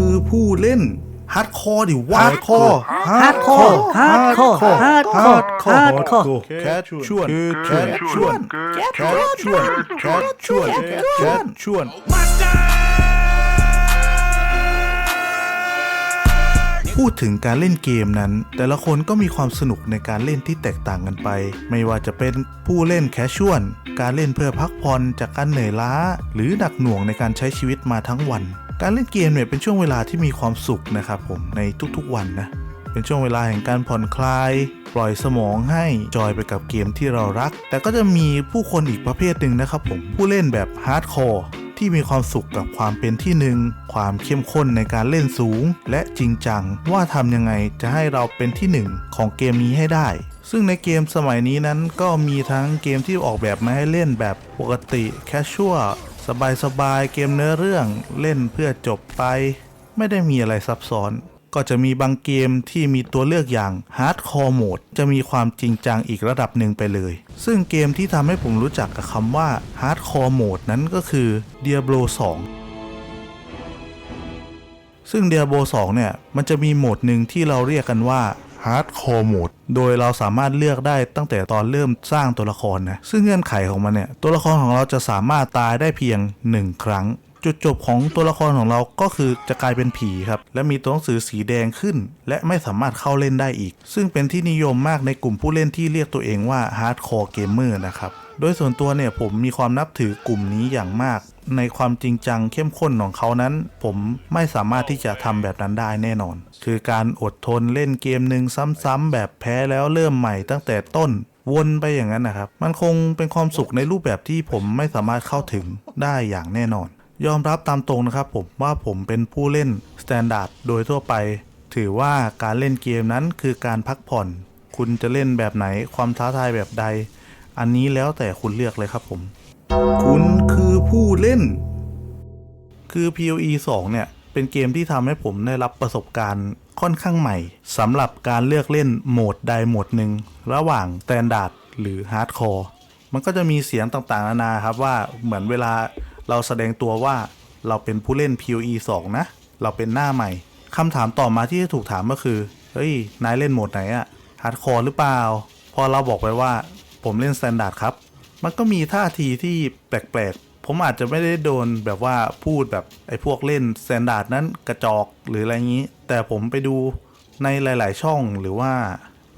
คือผู้เล่นฮาร์ดคอร์ดิวะ Hardcore Hardcore Hardcore Hardcore Hardcore แคทชวนแคทชวนแคทชวนแคทชวนแคทชวนพูดถึงการเล่นเกมนั้น แต่ละคนก็มีความสนุกในการเล่นที่แตกต่างกันไป ไม่ว่าจะเป็นผู้เล่นแคชชวลการเล่นเพื่อพักผ่อนจากการเหนื่อยล้า หรือหนักหน่วงในการใช้ชีวิตมาทั้งวัน การเล่นเกมเนี่ยเป็นช่วงเวลาที่มีความสุขนะครับผมในทุกๆวันนะเป็นช่วงเวลาแห่งการผ่อนคลาย ปล่อยสมองให้จอยไปกับเกมที่เรารัก แต่ก็จะมีผู้คนอีกประเภทหนึ่งนะครับผมผู้เล่นแบบฮาร์ดคอร์ที่มีความสุขกับความเป็นที่หนึ่ง ความเข้มข้นในการเล่นสูง และจริงจัง ว่าทำยังไงจะให้เราเป็นที่หนึ่งของเกมนี้ให้ได้ ซึ่งในเกมสมัยนี้นั้นก็มีทั้งเกมที่ออกแบบมาให้เล่นแบบปกติแคชชัว สบายๆเกมเนื้อเรื่องเล่นเพื่อจบไป ไม่ได้มีอะไรซับซ้อน ก็จะมีบางเกมที่มีตัวเลือกอย่าง Hardcore Mode จะมีความจริงจังอีกระดับหนึ่งไปเลย ซึ่งเกมที่ทำให้ผมรู้จักกับคำว่า Hardcore Mode นั้นก็คือ Diablo 2ซึ่ง Diablo 2 เนี่ย มันจะมีโหมดหนึ่งที่เราเรียกกันว่า Hardcore Mode โดยเราสามารถเลือกได้ตั้งแต่ตอนเริ่มสร้างตัวละครนะ ซึ่งเงื่อนไขของมันเนี่ย ตัวละครของเราจะสามารถตายได้เพียง 1 ครั้ง จุดจบของตัวละครของเราก็คือจะกลายเป็นผีครับ และมีตัวหนังสือสีแดงขึ้น และไม่สามารถเข้าเล่นได้อีก ซึ่งเป็นที่นิยมมากในกลุ่มผู้เล่นที่เรียกตัวเองว่า Hardcore Gamer นะครับ โดยส่วนตัวเนี่ยผมมีความนับถือกลุ่มนี้อย่างมาก ในความจริงจังเข้มข้นของเขานั้น ผมไม่สามารถที่จะทำแบบนั้นได้แน่นอน คือการอดทนเล่นเกมหนึ่งซ้ำๆแบบแพ้แล้วเริ่มใหม่ตั้งแต่ต้นวนไปอย่างนั้นนะครับ มันคงเป็นความสุขในรูปแบบที่ผมไม่สามารถเข้าถึงได้อย่างแน่นอน ยอมรับตามตรงนะครับผมว่าผมเป็นผู้เล่นสแตนดาร์ดโดยทั่วไป ถือว่าการเล่นเกมนั้นคือการพักผ่อน คุณจะเล่นแบบไหนความท้าทายแบบใด อันนี้แล้วแต่คุณเลือกเลยครับผม คุณคือผู้เล่น คือ PoE 2 เนี่ย เป็นเกมที่ทำให้ผมได้รับประสบการณ์ค่อนข้างใหม่สำหรับการเลือกเล่นโหมดใดโหมดหนึ่ง ระหว่าง Standard หรือ Hardcore มันก็จะมีเสียงต่างๆนานาครับว่าเหมือนเวลาเราแสดงตัวว่าเราเป็นผู้เล่น PoE 2 นะ เราเป็นหน้าใหม่คำถามต่อมาที่จะถูกถามก็คือ เฮ้ย นายเล่นโหมดไหนอะ Hardcore หรือเปล่า พอเราบอกไปว่า ผมเล่น Standard ครับ มันก็มีท่าทีที่แปลกๆ ผมอาจจะไม่ได้โดนแบบว่าพูดแบบไอ้พวกเล่นสแตนดาร์ดนั้นกระจอกหรืออะไรอย่างนี้ แต่ผมไปดูในหลาย ๆ ช่องหรือว่า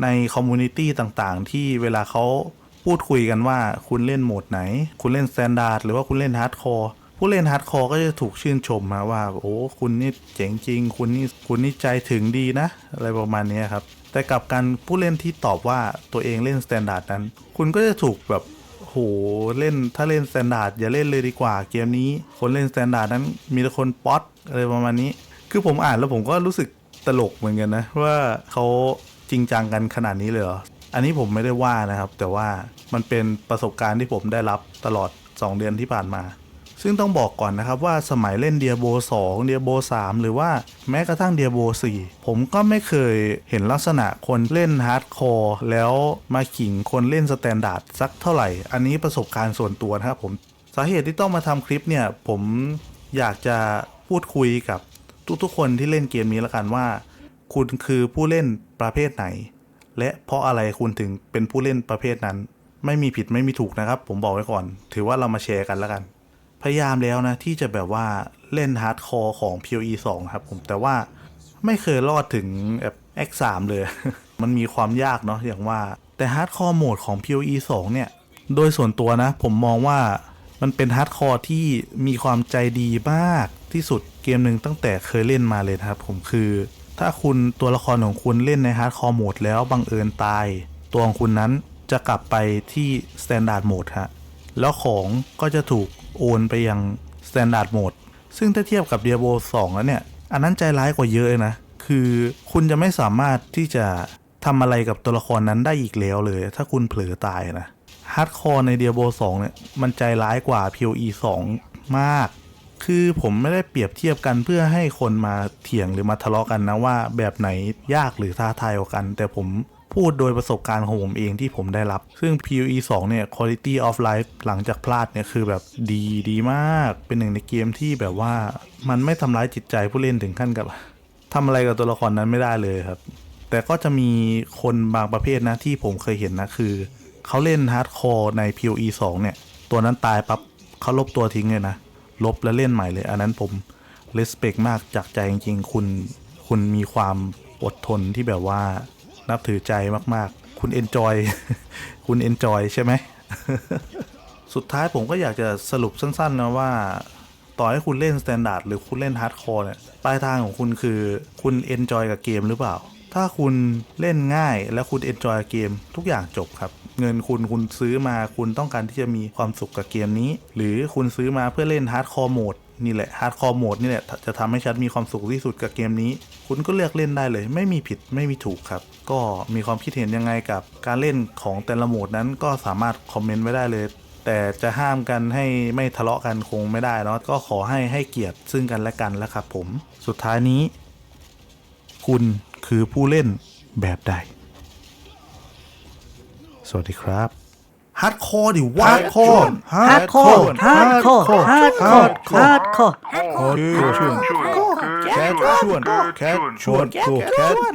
ในคอมมูนิตี้ต่างๆ ที่เวลาเขาพูดคุยกันว่าคุณเล่นโหมดไหน คุณเล่นสแตนดาร์ดหรือว่าคุณเล่นฮาร์ดคอร์ผู้เล่นฮาร์ดคอร์ก็จะถูกชื่นชมมาว่า โอ้คุณนี่เจ๋งจริง คุณนี่คุณนี่ใจถึงดีนะ อะไรประมาณนี้ครับ แต่กับการผู้เล่นที่ตอบว่าตัวเองเล่นสแตนดาร์ดนั้น คุณก็จะถูกแบบโหเล่นถ้าเล่นสแตนดาร์ดอย่าเล่นเลยดีกว่าเกมนี้ คนเล่นสแตนดาร์ดนั้น มีแต่คนป๊อตอะไรประมาณนี้ คือผมอ่านแล้วผมก็รู้สึกตลกเหมือนกันนะ ว่าเขาจริงจังกันขนาดนี้เลยเหรออันนี้ผมไม่ได้ว่านะครับ แต่ว่ามันเป็นประสบการณ์ที่ผมได้รับตลอด 2 เดือนที่ผ่านมา ซึ่งต้องบอกก่อนนะครับว่าสมัยเล่นเดียโบ2เดียโบ3หรือว่าแม้กระทั่งเดียโบ4ผมก็ไม่เคยเห็นลักษณะคนเล่นฮาร์ดคอร์แล้วมาขิงคนเล่นสแตนดาร์ดสักเท่าไหร่ อันนี้ประสบการณ์ส่วนตัวนะครับผมสาเหตุที่ต้องมาทำคลิปเนี่ย ผมอยากจะพูดคุยกับทุกๆคนที่เล่นเกมนี้แล้วกันว่า คุณคือผู้เล่นประเภทไหน และเพราะอะไรคุณถึงเป็นผู้เล่นประเภทนั้น ไม่มีผิดไม่มีถูกนะครับ ผมบอกไว้ก่อน ถือว่าเรามาแชร์กันแล้วกัน พยายามแล้วนะ ที่จะแบบว่าเล่นฮาร์ดคอร์ของ PoE 2 ครับผมแต่ว่าไม่เคยรอดถึงแบบ X3 เลย มันมีความยากเนาะอย่างว่าแต่ฮาร์ดคอร์โหมดของ PoE 2 เนี่ย โดยส่วนตัวนะ ผมมองว่ามันเป็นฮาร์ดคอร์ที่มีความใจดีมากที่สุดเกมหนึ่งตั้งแต่เคยเล่นมาเลยครับผมคือ ถ้าคุณตัวละครของคุณเล่นในฮาร์ดคอร์โหมดแล้วบังเอิญตาย ตัวของคุณนั้นจะกลับไปที่สแตนดาร์ดโหมดฮะแล้วของก็จะถูก โอนไปยัง Standard Mode ซึ่งถ้าเทียบกับ Diablo 2 แล้วเนี่ย อันนั้นใจร้ายกว่าเยอะเลยนะ คือคุณจะไม่สามารถที่จะทำอะไรกับตัวละครนั้นได้อีกแล้วเลย ถ้าคุณเผลอตายนะฮาร์ดคอร์ใน Diablo 2 เนี่ย มันใจร้ายกว่า PoE 2 มาก คือผมไม่ได้เปรียบเทียบกันเพื่อให้คนมาเถียงหรือมาทะเลาะกันนะว่าแบบไหนยากหรือท้าทายกว่ากัน แต่ผม พูดโดยประสบการณ์ของผมเองที่ผมได้รับ ซึ่ง PoE 2 เนี่ย quality of life หลังจากพลาดเนี่ยคือแบบดีดีมาก เป็นหนึ่งในเกมที่แบบว่ามันไม่ทำร้ายจิตใจผู้เล่นถึงขั้นกับทำอะไรกับตัวละครนั้นไม่ได้เลยครับ แต่ก็จะมีคนบางประเภทนะที่ผมเคยเห็นนะคือ เขาเล่นฮาร์ดคอร์ใน PoE 2 เนี่ย ตัวนั้นตายปั๊บเขาลบตัวทิ้งเลยนะ ลบแล้วเล่นใหม่เลย อันนั้นผม respect มากจากใจจริงๆ คุณคุณมีความอดทนที่แบบว่า นับถือใจมาก ๆ คุณ enjoy คุณ enjoy ใช่ไหม สุดท้ายผมก็อยากจะสรุปสั้น ๆ นะว่า ต่อให้คุณเล่น Standard หรือคุณเล่น Hardcore เนี่ยปลายทางของคุณคือคุณ enjoy กับเกมหรือเปล่า ถ้าคุณเล่นง่ายและคุณ enjoy กับเกมทุกอย่างจบครับเงินคุณคุณซื้อมาคุณต้องการที่จะมีความสุขกับเกมนี้ หรือคุณซื้อมาเพื่อเล่น Hardcore Mode นี่แหละ Hardcore Mode นี่แหละจะทำให้ฉันมีความสุขที่สุดกับเกมนี้ คุณก็เลือกเล่นได้เลย ไม่มีผิดไม่มีถูกครับ ก็มีความคิดเห็นยังไงกับการเล่นของแต่ละโหมดนั้นก็สามารถคอมเมนต์ไว้ได้เลย แต่จะห้ามกันให้ไม่ทะเลาะกันคงไม่ได้เนาะก็ขอให้ให้เกียรติซึ่งกันและกันแล้วครับผมสุดท้ายนี้ คุณคือผู้เล่นแบบใด สวัสดีครับ ฮาร์ดคอร์ดิวะ Hardcore Hardcore Hardcore Hardcore Hardcore แคชชวนแคชชวนแคชชวน